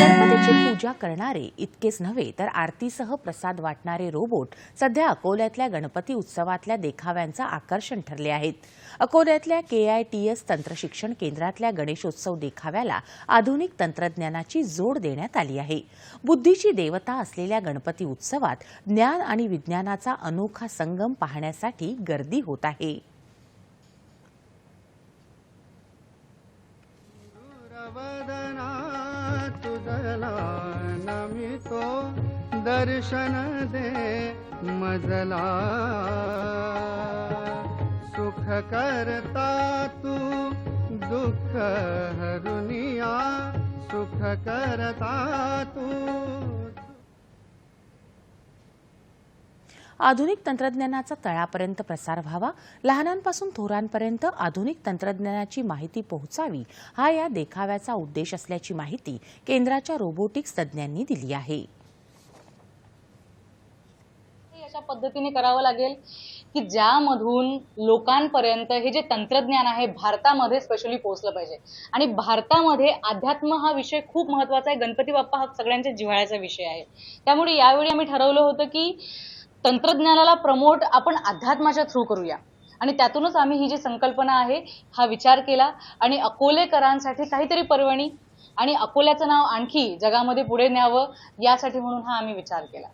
गणपतीची पूजा करणारे इतकेच नव्हे तर आरतीसह प्रसाद वाटणारे रोबोट सध्या अकोल्यातल्या गणपती उत्सवातल्या देखाव्यांचं आकर्षण ठरले आहेत. अकोल्यातल्या के आय टी एस तंत्रशिक्षण केंद्रातल्या गणेशोत्सव देखाव्याला आधुनिक तंत्रज्ञानाची जोड देण्यात आली आहे. बुद्धीची देवता असलेल्या गणपती उत्सवात ज्ञान आणि विज्ञानाचा अनोखा संगम पाहण्यासाठी गर्दी होत आहे. दर्शन दे मजला। सुख करता तू दुःख हरुनिया। सुख करता तू आधुनिक तंत्रज्ञानाचा तळापर्यंत प्रसार व्हावा लहानांपासून थोरांपर्यंत आधुनिक तंत्रज्ञानाची माहिती पोहोचावी हा या देखाव्याचा उद्देश असल्याची माहिती केंद्राच्या रोबोटिक्स तज्ज्ञांनी दिली आहे. हे अशा पद्धतीने करावं लागेल की ज्यामधून लोकांपर्यंत हे जे तंत्रज्ञान आहे भारतामध्ये स्पेशली पोहोचलं पाहिजे. आणि भारतामध्ये अध्यात्म हा विषय खूप महत्त्वाचा आहे. गणपती बाप्पा हा सगळ्यांच्या जिव्हाळ्याचा विषय आहे. त्यामुळे यावेळी आम्ही ठरवलं होतं की तंत्रज्ञानाला प्रमोट आपण अध्यात्माच्या थ्रू करूया. आणि त्यातूनच आम्ही ही जी संकल्पना आहे हा विचार केला. आणि अकोलेकरांसाठी काहीतरी पर्वणी आणि अकोल्याचं नाव आणखी जगामध्ये पुढे न्यावं यासाठी म्हणून हा आम्ही विचार केला.